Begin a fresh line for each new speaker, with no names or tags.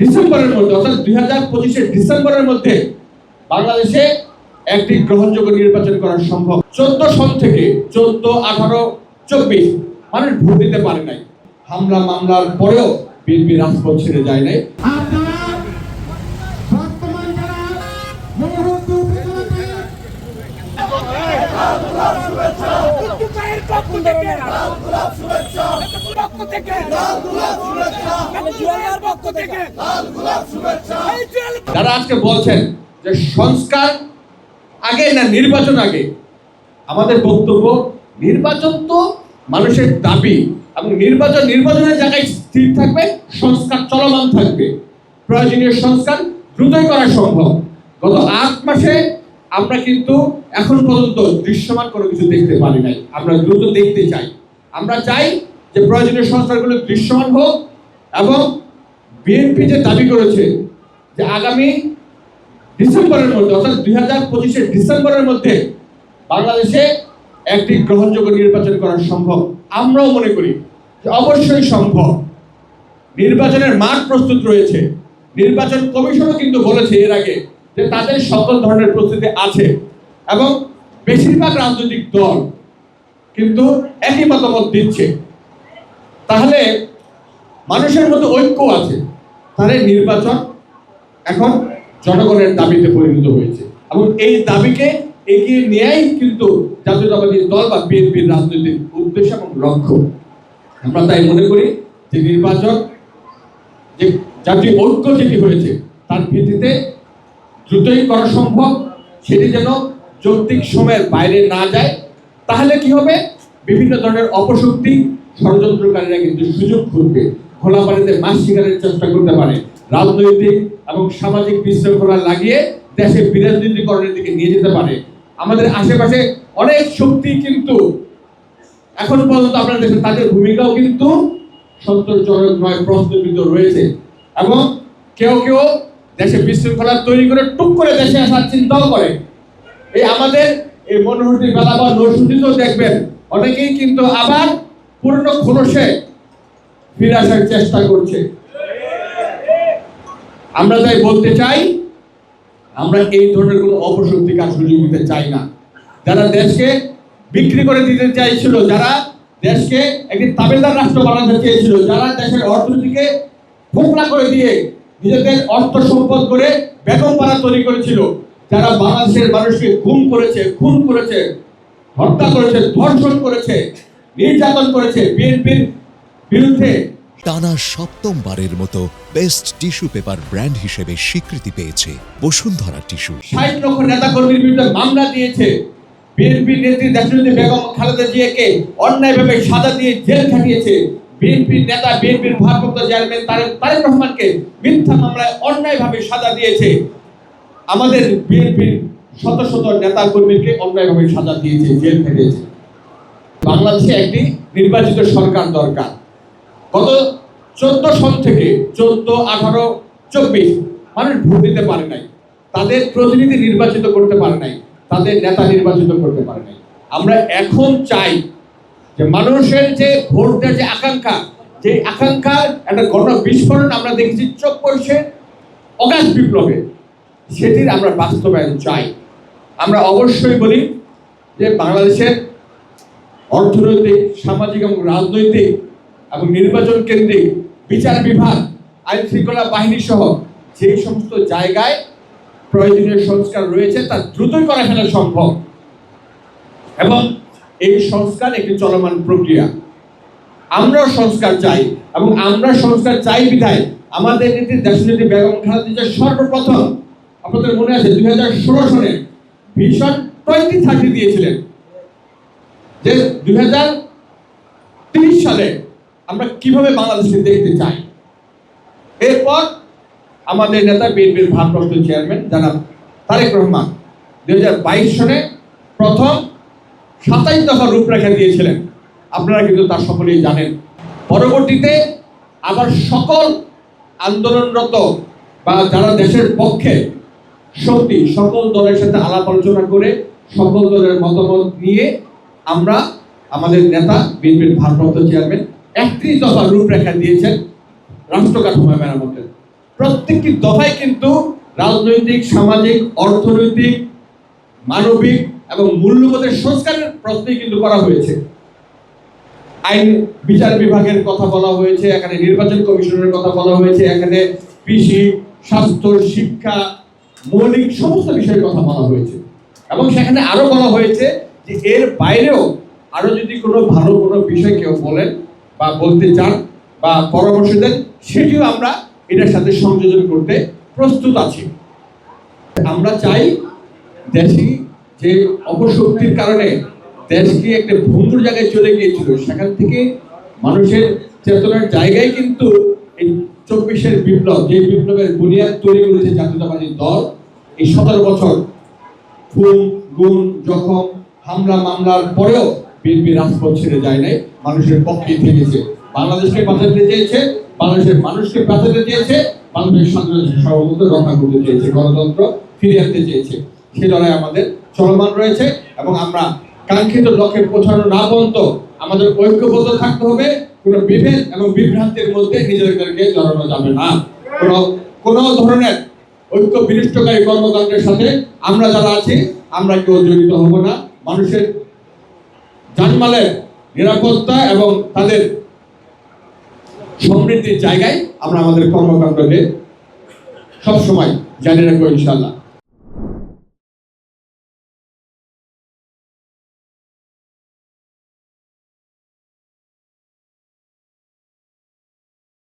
ডিসেম্বরের মধ্যে, অর্থাৎ দুই হাজার পঁচিশের ডিসেম্বরের মধ্যে বাংলাদেশে একটি গ্রহণযোগ্য নির্বাচন করা সম্ভব। চোদ্দ সন থেকে চোদ্দ, আঠারো, চব্বিশ মানুষ ভোট দিতে পারে নাই। হামলা, মামলার পরেও বিএনপি রাজপথ ছেড়ে যায় নাই।
দুবাইয়ের পক্ষ পক্ষ থেকে। পক্ষ থেকে। এই
যারা আজকে বলছেন যে সংস্কার আগে না নির্বাচন আগে আমাদের বক্তব্য নির্বাচন তো মানুষের দাবি এবং নির্বাচন নির্বাচনের জায়গায় স্থির থাকবে সংস্কার চলমান থাকবে। প্রয়োজনীয় সংস্কার দ্রুতই করা সম্ভব। গত আট মাসে আমরা কিন্তু এখন পর্যন্ত দৃশ্যমান কোনো কিছু দেখতে পারি নাই। আমরা দ্রুত দেখতে চাই। আমরা চাই যে প্রয়োজনীয় সংস্কারগুলো দৃশ্যমান হোক এবং বিএনপি যে দাবি করেছে যে আগামী ডিসেম্বরের মধ্যে, অর্থাৎ দুই হাজার পঁচিশের ডিসেম্বরের মধ্যে বাংলাদেশে একটি গ্রহণযোগ্য নির্বাচন করা সম্ভব। আমরাও মনে করি যে অবশ্যই সম্ভব। নির্বাচনের মাঠ প্রস্তুত রয়েছে। নির্বাচন কমিশনও কিন্তু বলেছে এর আগে যে তাদের সকল ধরনের প্রস্তুতি আছে এবং বেশিরভাগ রাজনৈতিক দল কিন্তু একই মতামত দিচ্ছে। তাহলে মানুষের মধ্যে ঐক্য আছে। তাহলে নির্বাচন এখন জনগণের দাবিতে পরিণত হয়েছে। এবং এই দাবিকে এগিয়ে নেয়াই কিন্তু জাতীয়তাবাদী দল বা বিএনপির রাজনৈতিক উদ্দেশ্য এবং লক্ষ্য। আমরা তাই মনে করি যে নির্বাচন যে জাতীয় ঐক্য যেটি হয়েছে, তার ভিত্তিতে দ্রুতই করা সম্ভব সেটি যেন যৌক্তিক সময়ের বাইরে না যায়, তাহলে কি হবে? বিভিন্ন ধরনের অপশক্তি ষড়যন্ত্রকারীরা কিন্তু সুযোগ খুঁজবে। খোলা পানিতে মাছ শিকারের চেষ্টা করতে পারে। রাজনৈতিক এবং সামাজিক বিশৃঙ্খলা লাগিয়ে দেশে বিরাজনীতিকরণের দিকে নিয়ে যেতে পারে। আমাদের আশেপাশে অনেক শক্তি কিন্তু এখন পর্যন্ত আপনারা দেখেন তাদের ভূমিকাও কিন্তু সন্তোষজনক নয়, প্রশ্নবিদ্ধ রয়েছে। এবং কেউ কেউ দেশে বিশৃঙ্খলা তৈরি করে টুক করে দেশে আসার চিন্তাও করে। এই আমাদের এই মনোহরটি বেলা বা নরসুটিতেও দেখবেন, অনেকেই কিন্তু আবার পূর্ণ খোলসে ফিরে আসার চেষ্টা করছে। আমরা তাই বলতে চাই, আমরা এই ধরনের কোনো অপশক্তিকে আর সুযোগ দিতে চাই না। যারা দেশকে বিক্রি করে দিতে চাইছিল, যারা দেশকে একটি তাবেদার রাষ্ট্র বানাতে চেয়েছিল, যারা দেশের অর্থনীতিকে ফোকলা করে দিয়ে নিজেদের অর্থ সম্পদ করে বেগম পাড়া তৈরি করেছিল। যারা বাংলাদেশের মানুষকে গুম করেছে খুন করেছে হত্যা করেছে ধর্ষণ করেছে নির্যাতন করেছে বিএনপির বিরুদ্ধে।
টানা সপ্তমবারের মতো বেস্ট টিস্যু পেপার ব্র্যান্ড হিসেবে স্বীকৃতি পেয়েছে বসুন্ধরা টিস্যু।
ষাট লক্ষ নেতা কর্মীর বিরুদ্ধে মামলা দিয়েছে। বিএনপি নেত্রী দেশনেত্রী বেগম খালেদা জিয়াকে অন্যায়ভাবে সাজা দিয়ে জেল খাটিয়েছে। বিএনপির নেতা, বিএনপির ভারপ্রাপ্ত চেয়ারম্যান তারেক তারেক রহমানকে মিথ্যা মামলায় অন্যায়ভাবে সাজা দিয়েছে। আমাদের বিএনপির শত শত নেতা কর্মীকে অন্যায়ভাবে সাজা দিয়েছে, জেল খাটিয়েছে বাংলাদেশে একটি নির্বাচিত সরকার দরকার। গত চোদ্দ সন থেকে চোদ্দ, আঠারো, চব্বিশ মানুষ ভোট দিতে পারে নাই। তাদের প্রতিনিধি নির্বাচিত করতে পারে নাই, তাদের নেতা নির্বাচিত করতে পারে নাই। আমরা এখন চাই যে মানুষের যে ভোট দেওয়ার যে আকাঙ্ক্ষা, যে আকাঙ্ক্ষার একটা গণ বিস্ফোরণ আমরা দেখেছি চোখ চব্বিশে অগাস্ট বিপ্লবে। সেটির আমরা বাস্তবায়ন চাই। আমরা অবশ্যই বলি যে বাংলাদেশের অর্থনৈতিক, সামাজিক এবং রাজনৈতিক এবং নির্বাচন কেন্দ্রিক বিচার বিভাগ, আইন শৃঙ্খলা বাহিনী সহ যে সমস্ত জায়গায় প্রয়োজনীয় সংস্কার রয়েছে, তা দ্রুতই করা ফেলা সম্ভব। এবং এই সংস্কার একটি চলমান প্রক্রিয়া। আমরাও সংস্কার চাই এবং আমরা সংস্কার চাই বিধায় আমাদের নীতি দেশনীতি বেগম খালেদা সর্বপ্রথম, আপনাদের মনে আছে, দুই হাজার ষোলো সনে ভীষণ টোয়েন্টি থার্টি দিয়েছিলেন। যে দুই হাজার তিরিশ সালে আমরা কীভাবে বাংলাদেশকে দেখতে চাই? এরপর আমাদের নেতা বিএনপির ভারপ্রাপ্ত চেয়ারম্যান, জানাব তারেক রহমান, দুই হাজার বাইশ সনে প্রথম সাতাইশ দফা রূপরেখা দিয়েছিলেন। আপনারা কিন্তু তার সকলেই জানেন। পরবর্তীতে আবার সকল আন্দোলনরত বা যারা দেশের পক্ষে শক্তি, সকল দলের সাথে আলাপ আলোচনা করে সকল দলের মতামত নিয়ে আমরা আমাদের নেতা, বিএনপির ভারপ্রাপ্ত চেয়ারম্যান একত্রিশ দফা রূপরেখা দিয়েছেন রাষ্ট্র কাঠামো মেরামতের। প্রত্যেকটি দফায় কিন্তু রাজনৈতিক, সামাজিক, অর্থনৈতিক, মানবিক এবং মূল্যবোধের সংস্কারের প্রশ্নই কিন্তু করা হয়েছে। আইন, বিচার বিভাগের কথা বলা হয়েছে, এখানে নির্বাচন কমিশনের কথা বলা হয়েছে, এখানে কৃষি, স্বাস্থ্য, শিক্ষা, মৌলিক সমস্ত বিষয়ের কথা বলা হয়েছে। এবং সেখানে আরও বলা হয়েছে যে এর বাইরেও আরও যদি কোনো ভালো কোনো বিষয় কেউ বলেন বা বলতে চান বা পরামর্শ দেন, সেটিও আমরা এটার সাথে সংযোজন করতে প্রস্তুত আছি। আমরা চাই দেশি যে অপশক্তির কারণে দেশকে একটা ভঙ্গুর জায়গায় চলে গিয়েছিল। সেখান থেকে মানুষের চেতনার জায়গায় কিন্তু এই চব্বিশের বিপ্লব, যে বিপ্লবের বুনিয়াদ তৈরি করেছে জাতীয়তাবাদী দল, এই সতেরো বছর খুন গুণ জখম, হামলা, মামলার পরেও বিএনপি রাজপথ ছেড়ে যায় নাই, মানুষের পক্ষে থেকেছে। বাংলাদেশকে বাঁচাতে চেয়েছে, বাংলাদেশের মানুষকে বাঁচাতে চেয়েছে, বাংলাদেশের স্বাধীনতা সর্বমত রক্ষা করতে চেয়েছে, গণতন্ত্র ফিরিয়ে আনতে চেয়েছে। সে লড়াই আমাদের চলমান রয়েছে এবং আমরা কাঙ্ক্ষিত লক্ষ্যে পৌঁছানো না পর্যন্ত আমাদের ঐক্যবদ্ধ থাকতে হবে, কোনো বিভেদ এবং বিভ্রান্তির মধ্যে নিজেদেরকে জড়ানো যাবে না। কোনো কোনো ধরনের ঐক্য বিনষ্টকারী কর্মকাণ্ডের সাথে আমরা যারা আছি, আমরা কেউ জড়িত হব না। মানুষের জানমালের নিরাপত্তা এবং তাদের সমৃদ্ধির জায়গায় আমরা আমাদের কর্মকাণ্ডকে সবসময় জারি রাখব ইনশাল্লাহ